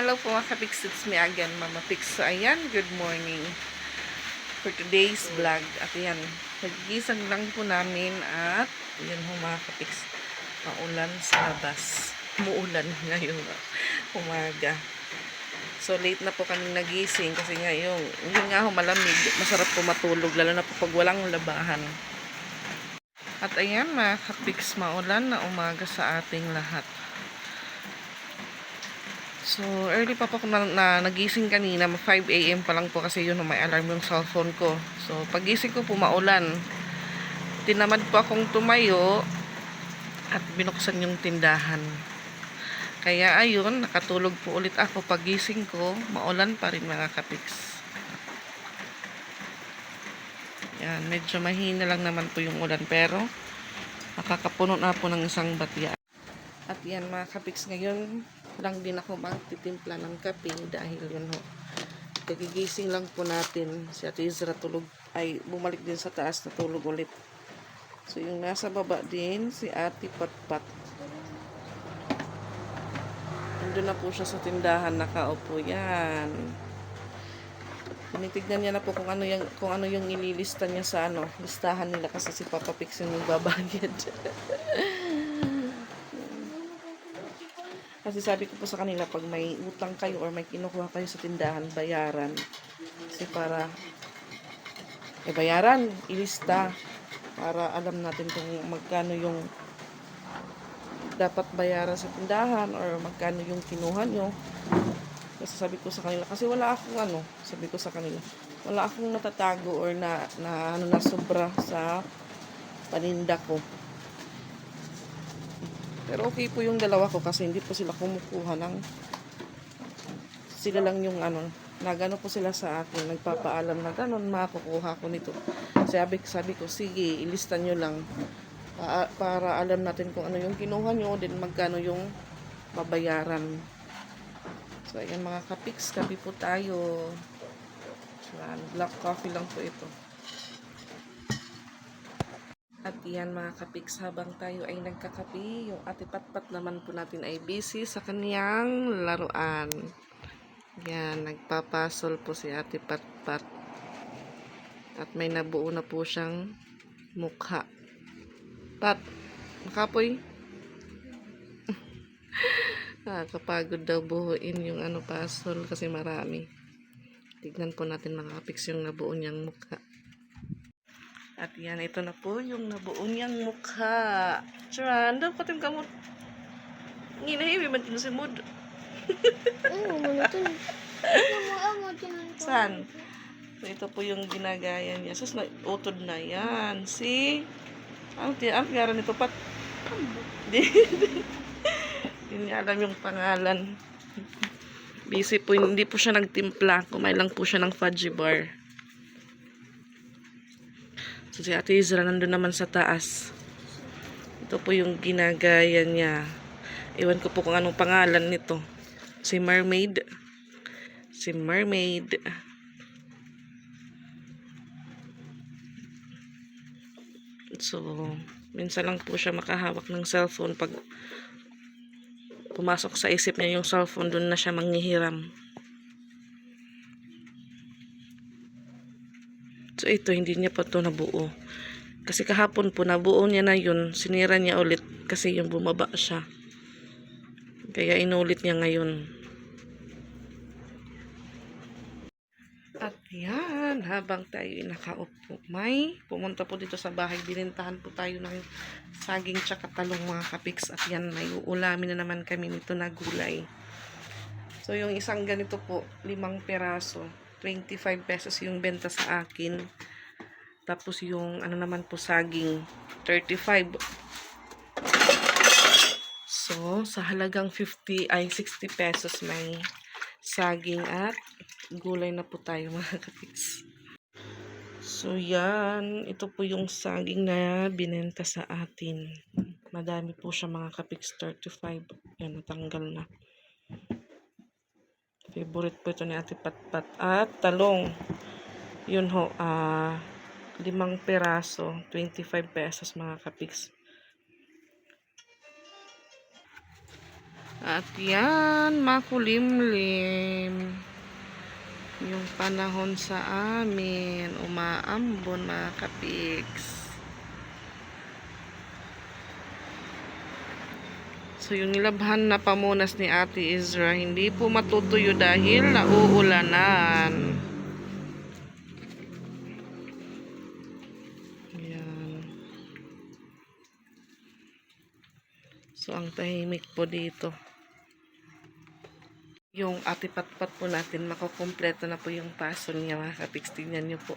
Hello po mga kapiks, it's me again, Mama Pix. So, ayan, good morning for today's vlog. At ayan, nagigisang lang po namin at ayan ho mga kapiks, maulan sa labas. Muulan ngayon umaga. So, late na po kami nagising kasi nga yung, yun nga ho, malamig. Masarap po matulog, lalo na po pag walang labahan. At ayan mga kapiks, maulan na umaga sa ating lahat. So, early pa po ako na, na nagising kanina, 5 a.m. pa lang po kasi yun, may alarm yung cellphone ko. So, pagising ko po maulan. Tinamad po akong tumayo at binuksan yung tindahan. Kaya ayun, nakatulog po ulit ako pagising ko, maulan pa rin mga kapiks. Yan, medyo mahina lang naman po yung ulan pero nakakapuno na po ng isang batya. At yan mga kapiks ngayon, lang din ako magtitimpla ng kape dahil yun ho. Kagigising lang po natin. Si Ate Izra tulog, ay bumalik din sa taas na tulog ulit. So yung nasa baba din, si Ate Patpat. Nandun na po siya sa tindahan, nakaupo yan. Tinitignan niya na po kung ano yung, kung ano yung inilista niya sa ano, listahan nila kasi si Papa Pix yung magbabayad. Kasi sabi ko po sa kanila, pag may utang kayo or may kinukuha kayo sa tindahan, bayaran. Kasi para, eh bayaran, ilista. Para alam natin kung magkano yung dapat bayaran sa tindahan or magkano yung kinuha nyo. Kasi sabi ko sa kanila, kasi wala akong ano, sabi ko sa kanila, wala akong natatago or na, na ano na sobra sa paninda ko. Pero okay po yung dalawa ko kasi hindi po sila kumukuha ng sila lang yung ano, nagano po sila sa akin, nagpapaalam na ganon, makukuha ko nito. Sabi, sabi ko, sige, ilista nyo lang pa- para alam natin kung ano yung kinuha nyo, din magkano yung babayaran. So, ayan mga kapiks, kapi po tayo. Yan, black coffee lang po ito. At yan mga kapiks, habang tayo ay nagkakapi, yung ate patpat naman po natin ay busy sa kaniyang laruan. Yan, nagpapasol po si ate patpat. At may nabuo na po siyang mukha. Pat, makapoy? Nakakapagod daw buhuin yung ano pasol kasi marami. Tignan po natin mga kapiks yung nabuo niyang mukha. At yan, ito na po yung nabuo niyang mukha. Charan, daw katim ka mo. Nginahiwi man din si Mood. Saan? So, ito po yung ginagaya niya. Sus, na, utod na yan. See? Ang ti ang ngaran nito pat. Di. Hindi niya alam yung pangalan. Busy po, hindi po siya nagtimpla. Kumain lang po siya ng fudgy bar. So, si Ate Izra nandun naman sa taas. Ito po yung ginagaya niya. Iwan ko po kung anong pangalan nito. Si Mermaid. Si Mermaid. So, minsan lang po siya makahawak ng cellphone pag pumasok sa isip niya yung cellphone, doon na siya manghihiram. So, ito, hindi niya pa to nabuo. Kasi kahapon po, nabuo niya na yun. Sinira niya ulit kasi yung bumaba siya. Kaya inulit niya ngayon. At yan, habang tayo ay nakaupo, may pumunta po dito sa bahay. Binintahan po tayo ng saging tsaka talong mga kapiks. At yan, may uulamin na naman kami nito na gulay. So, yung isang ganito po, limang peraso. 25 pesos yung benta sa akin. Tapos yung ano naman po saging 35. So, sa halagang 50 ay 60 pesos may saging at gulay na po tayo mga kapiks. So, yan. Ito po yung saging na binenta sa atin. Madami po siya mga kapiks 35. Yan, natanggal na. Favorite po ito ni Ate Patpat. At talong. Yun ho, ah, limang peraso, 25 pesos mga kapiks. At yan, makulimlim. Yung panahon sa amin, umaambon mga kapiks. So yung nilabhan na pamunas ni Ate Izra, hindi po matutuyo dahil nauulanan. Ayan. So ang tahimik po dito. Yung ate patpat po natin, makukumpleto na po yung paso niya mga. Tingnan niyo po.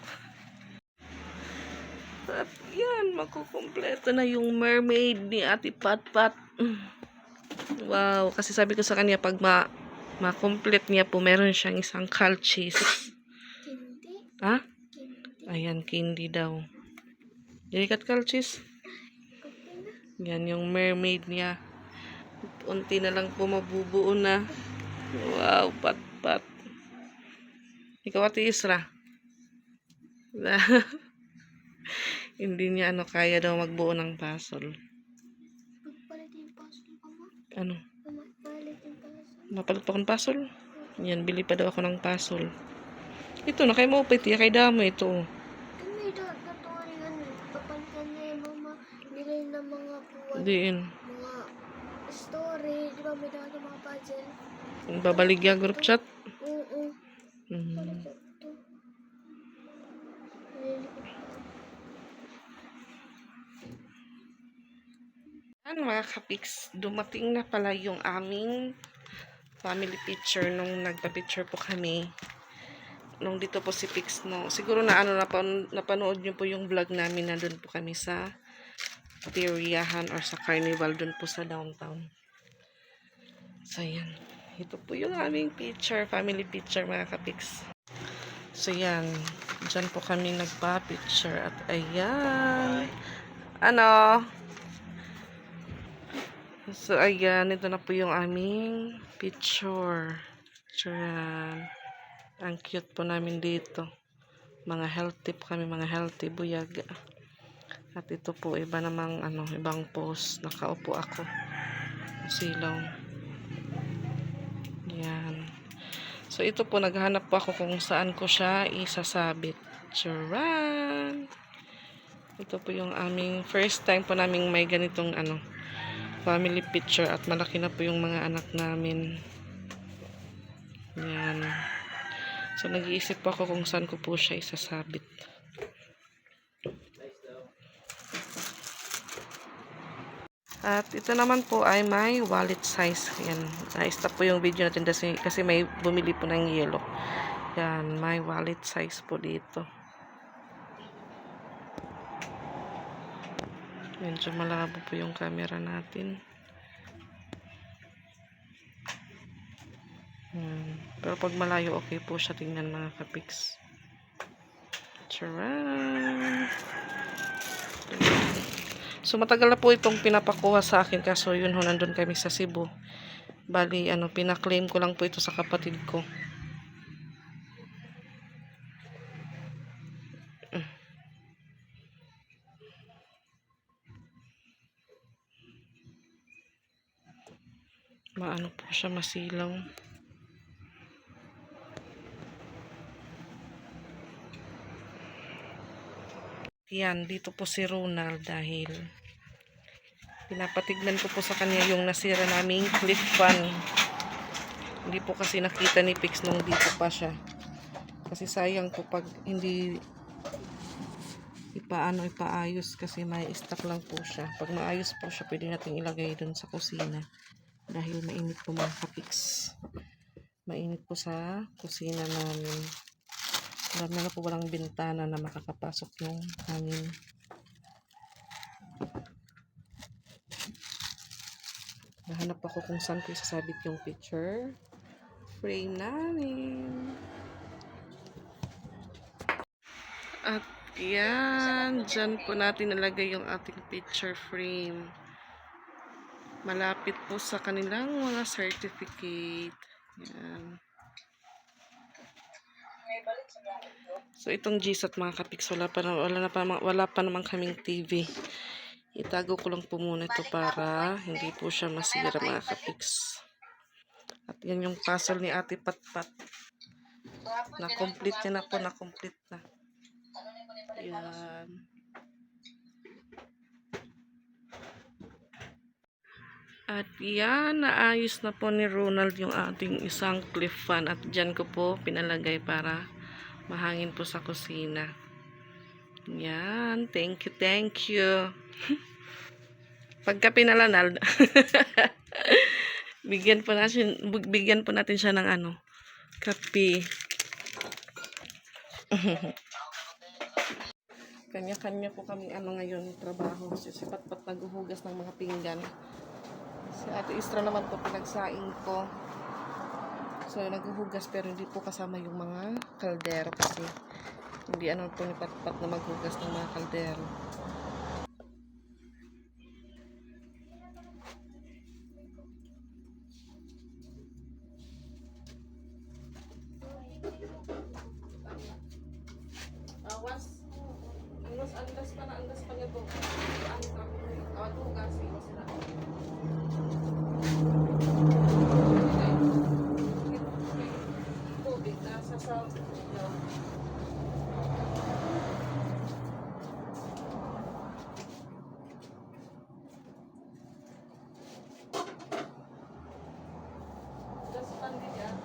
At yan, makukumpleto na yung mermaid ni ate patpat. Wow, kasi sabi ko sa kanya pag ma ma-complete niya po, meron siyang isang calchis. Hindi. Ha? Hindi. Ayan, candy daw. Dilikat. Kape na. Yan yung mermaid niya. Unti na lang po mabubuo na. Wow, pat-pat. Ikaw ate Isra. Hindi niya ano kaya daw magbuo ng puzzle. Magpalit yung puzzle pa mo. Ano? Mapalit pa akong puzzle? Yan, bili pa daw ako ng puzzle. Ito na kay Mopit, ya kay Damo ito. Kami daw natuwa rin ano. Papalitan niya yung mama. Nilay ng mga buwan. Diin. Mga story. Di ba may daw mga puzzle? Babaligya group chat. Oo. Hmm. Ito. Nililikot Ano mga kapiks, dumating na pala yung aming family picture nung nagpa-picture po kami. Nung dito po si Pix, no. Siguro na ano, napan, napanood niyo po yung vlog namin na doon po kami sa Piriyahan or sa Carnival doon po sa downtown. So, yan. Ito po yung aming picture, family picture mga kapiks. So, yan. Diyan po kami nagpa-picture at ayan. Ano? So, ayan. Ito na po yung aming picture. Picturean. Ang cute po namin dito. Mga healthy po kami. Mga healthy buyaga. At ito po, iba namang, ano, ibang pose. Nakaupo ako. Silaw. Yan. So, ito po, naghanap po ako kung saan ko siya isasabit. Charan! Ito po yung aming first time po naming may ganitong, ano, family picture at malaki na po yung mga anak namin. Yan. So, nag-iisip po ako kung saan ko po siya isasabit. At ito naman po ay may wallet size. Yan. Na-stop po yung video natin kasi, kasi may bumili po ng yellow. Yan. May wallet size po dito. Medyo malabo po yung camera natin. Hmm. Pero pag malayo, okay po siya tingnan mga kapiks. Charan! So, matagal na po itong pinapakuha sa akin kaso yun ho, nandun kami sa Cebu. Bali, ano, pinaklaim ko lang po ito sa kapatid ko. Maano po siya masilaw. Yan, dito po si Ronald dahil pinapatignan ko po sa kanya yung nasira naming clip fan. Hindi po kasi nakita ni Pix nung dito pa siya. Kasi sayang po pag hindi ipaano ipaayos kasi may stock lang po siya. Pag maayos po siya, pwede natin ilagay dun sa kusina. Dahil mainit po mga kapix. Mainit po sa kusina namin. Alam na po walang bintana na makakapasok yung hangin. Nahanap ako kung saan ko isasabit yung picture frame namin. At yan, dyan po natin nalagay yung ating picture frame. Malapit po sa kanilang mga certificate. Yan. So itong GSAT mga kapiks, wala pa, na- wala, na pa, wala pa naman kaming TV. Itago ko lang po muna ito para hindi po siya masira mga kapiks. At yan yung puzzle ni Ate Patpat. Na-complete niya na po, na-complete na. Yan. At yan, naayos na po ni Ronald yung ating isang cliff fan. At dyan ko po pinalagay para mahangin po sa kusina. Yan, thank you, thank you. Pagka pinalanal, bigyan po natin, bigyan po natin siya ng ano, kape. Kanya-kanya po kami ano ngayon trabaho. Si si Patpat naghuhugas ng mga pinggan. Si Ate Istra naman po pinagsaing ko. So naghuhugas pero hindi po kasama yung mga kaldero kasi hindi ano po ni Patpat na maghugas ng mga kaldero. Awas. Andas, andas pa na, andas pa niya to. Andas pa ko. Awas ko, gasi. Sila. Tubig na sa sa Just pan din yan.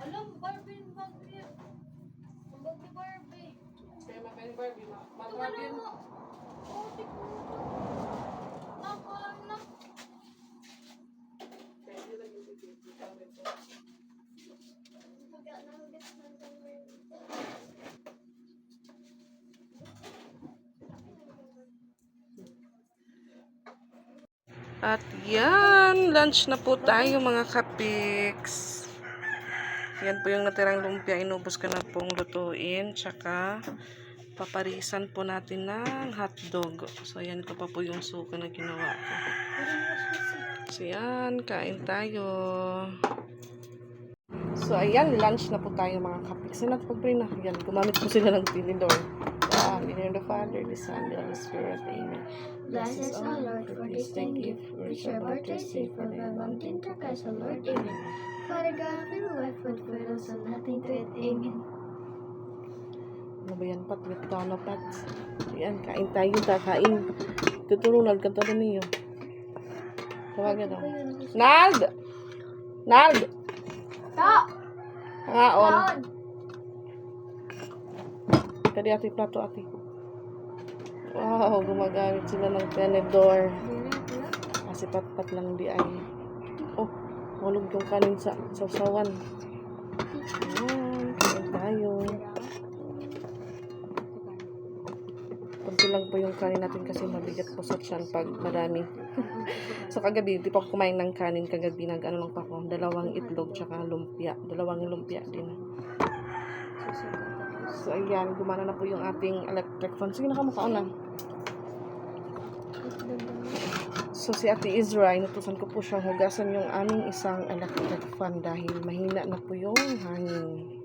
Alam, Barbie, Barbie. Ang bag ni Barbie. Kaya makain Barbie, Ito ano mo? Oh. Nakalang na. Pagka nahugas ng kamay. At yan, lunch na po tayo mga kapiks. Yan po yung natirang lumpia, inubos ko na pong lutuin. Tsaka, paparisan po natin ng hotdog. So, yan ko pa po yung suka na ginawa ko. So, yan, kain tayo. So, ayan, lunch na po tayo mga kapiks. Yan at pagpray na. Yan, gumamit po sila ng tinidor. Ah, in the name of the Father, the Son, the Holy Spirit. Amen. Bless us, O Lord, for this thy gift, which our birthday safe for thy mountain to Christ, O Lord. Amen. Father God, will life food who have nothing to eat. Amen. Ano ba yan, Pat? With tono, Pat. Yan, kain tayo, kakain. Tutulungan ka to niyo. Tawagan daw. Nald! Nald! Hangaon. Taon! Kadi ati plato ati. Wow, gumagamit sila ng tenedor. Kasi pat-pat lang di ay. Oh, hulog yung kanin sa sausawan. Ayan, kain tayo. Kunti lang po yung kanin natin kasi mabigat po sa tiyan pag marami. so kagabi, di pa kumain ng kanin kagabi. Nag ano lang pa ako, dalawang itlog tsaka lumpia. Dalawang lumpia din. So ayan, gumana na po yung ating electric fan. Sige na ka makauna. So si Ate Izra, inutusan ko po siya hugasan yung aming isang electric fan dahil mahina na po yung hangin.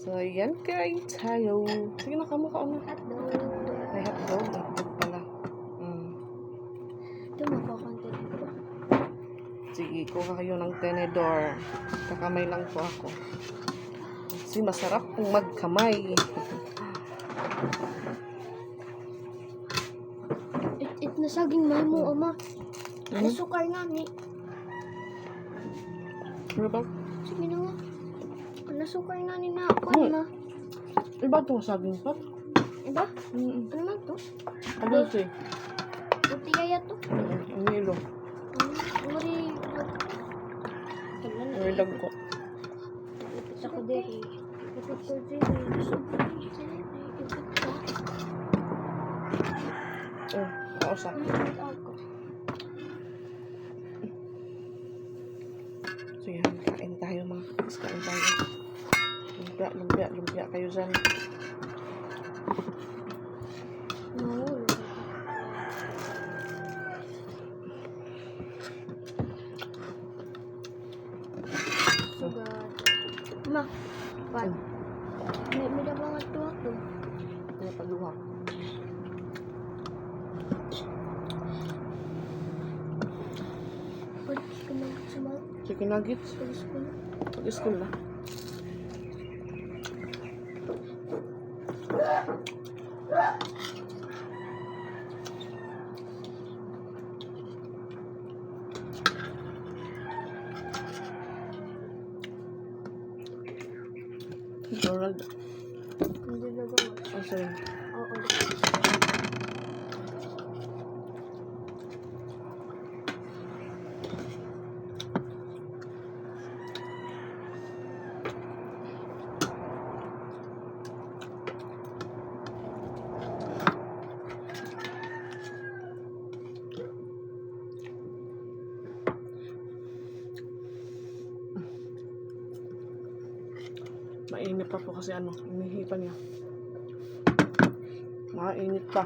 So ayan, kain tayo. Sige na makauna. Hotdog. May hotdog, hotdog pala. Mm. Ito makakonti dito. Sige, kuha kayo ng tenedor. Kakamay lang po ako. Kasi masarap kung magkamay. It, it nasaging may mo, ama. Hmm? Ano sukar nga ni? Ano ba? Sige na nga. Ano sukar nga ni na ako, Hmm. ma? Iba itong saging pa. Diba? Mm-mm. Ano lang to? Adosi. Puti yaya to? Ang ilog. Ang ilog. Ang ilog ko. Ipit ako dito. Eh. Ipit ko dito. Eh. Oh, kausa. So yan, kain tayo mga kakas. Kain tayo. Lumpia, lumpia, lumpia kayo dyan. Lumpia. Ko na. Pag-school na. Donald. Hindi na gawa. Oh, sorry. Oo. Mainit pa po kasi ano, inihipan niya. Mainit pa.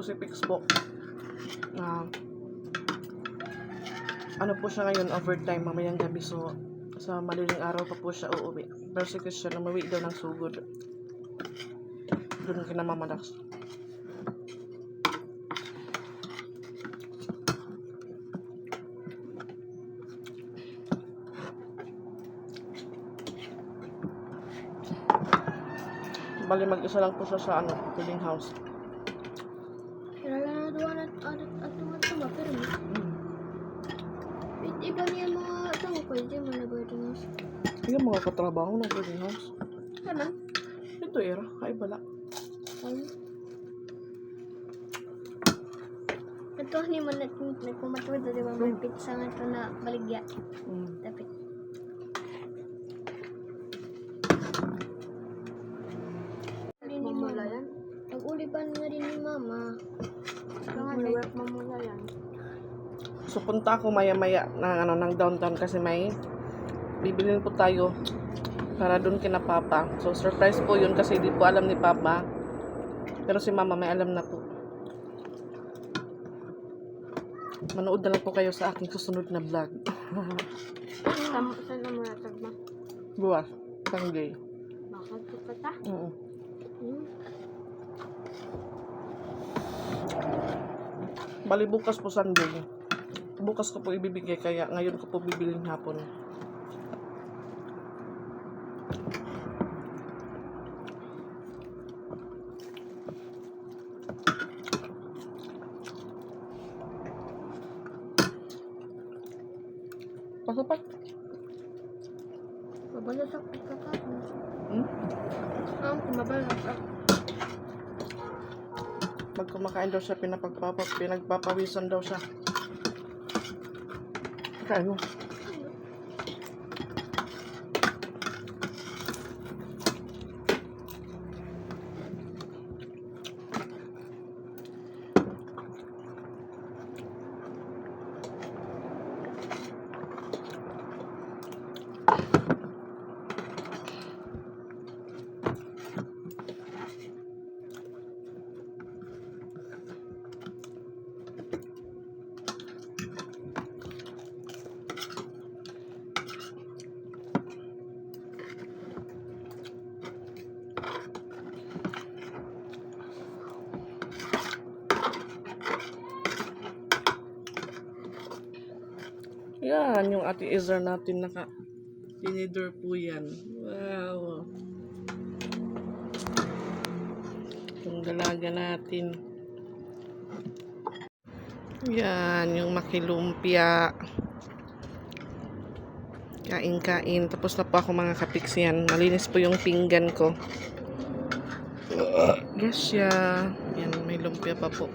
So si Pix po, ah, ano po siya ngayon, overtime, mamayang gabi. So, sa madaling araw pa po siya uuwi. Pero si Christian, umuwi daw ng sugod. Doon kina Mama Dax. Bali, mag-isa lang po siya sa ano, feeding house. Kilala na doon at at at at tama pero Mm. i- iba niya mga tama ko hindi mo na boarding house. Yung mga katrabaho ng feeding house. Ano? Ito era, ay bala. Ano? Ito ni mo na nagpumatawid di ba may pizza nga ito na baligya. Mm. Dapat. Mamula yan? Nag-uliban nga rin ni mama. Mamula yan. So punta ako maya-maya ng ano ng downtown kasi may bibilin po tayo para doon kina Papa. So surprise po 'yun kasi di po alam ni Papa. Pero si Mama may alam na po. Manood na lang po kayo sa aking susunod na vlog. Saan na mo natag ma? Buwas, Sunday. Bakit ko pa ta? Oo. Bali bukas po Sunday. Bukas ko po ibibigay kaya ngayon ko po bibilin hapon. Pasapat. Mabalasak ay kakapon. Hmm? Ang mabalasak. Pag kumakain daw siya, pinapagpapa, pinagpapawisan daw siya. Kain mo. Yan, yung ate Ezra natin naka tinidor po yan. Wow. Yung dalaga natin. Yan, yung makilumpia. Kain-kain. Tapos na po ako mga kapiks yan. Malinis po yung pinggan ko. Gasya. Yan, may lumpia pa po.